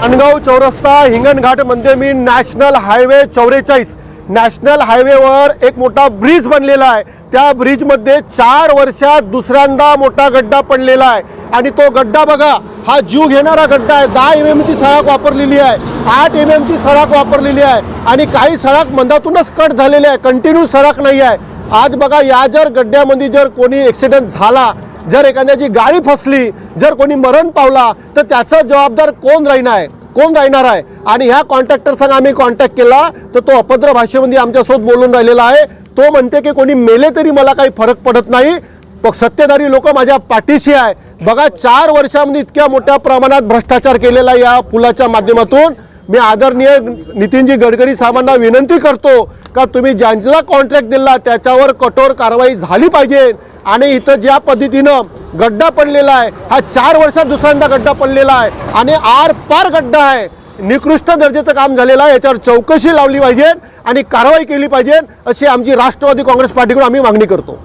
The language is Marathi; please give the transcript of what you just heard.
माणगाव चौरस्ता हिंगणघाटमध्ये मी नॅशनल हायवे चौवेचाळीस नॅशनल हायवेवर एक मोठा ब्रिज बनलेला आहे. त्या ब्रिजमध्ये चार वर्षात दुसऱ्यांदा मोठा गड्डा पडलेला आहे. आणि तो गड्डा बघा हा जीव घेणारा गड्डा आहे. दहा एम एमची सळाक वापरलेली आहे. आठ एम एमची सळाक वापरलेली आहे. आणि काही सळाक मंदातूनच कट झालेली आहे. कंटिन्यू सळाक नाही आहे. आज बघा या जर गड्ड्यामध्ये जर कोणी ॲक्सिडेंट झाला जर एखाद्याची गाडी फसली जर कोणी मरण पावला तर त्याचा जबाबदार कोण राहणार? आहे कोण राहणार आहे? आणि ह्या कॉन्ट्रॅक्टरसंग आम्ही कॉन्टॅक्ट केला तर तो अभद्र भाषेमध्ये आमच्यासोबत बोलून राहिलेला आहे. तो म्हणते की कोणी मेले तरी मला काही फरक पडत नाही. सत्तेधारी लोक माझ्या पाठीशी आहे. बघा चार वर्षामध्ये इतक्या मोठ्या प्रमाणात भ्रष्टाचार केलेला या पुलाच्या माध्यमातून. मी आदरणीय नितीनजी गडकरी साहेबांना विनंती करतो का तुम्ही ज्यांना कॉन्ट्रॅक्ट दिला त्याच्यावर कठोर कारवाई झाली पाहिजे? आणि इथं ज्या पद्धतीनं गड्डा पडलेला आहे हा चार वर्षात दुसऱ्यांदा गड्डा पडलेला आहे आणि आर पार गड्डा आहे. निकृष्ट दर्जाचं काम झालेलं आहे. याच्यावर चौकशी लावली पाहिजे आणि कारवाई केली पाहिजे अशी आमची राष्ट्रवादी काँग्रेस पार्टीकडून आम्ही मागणी करतो.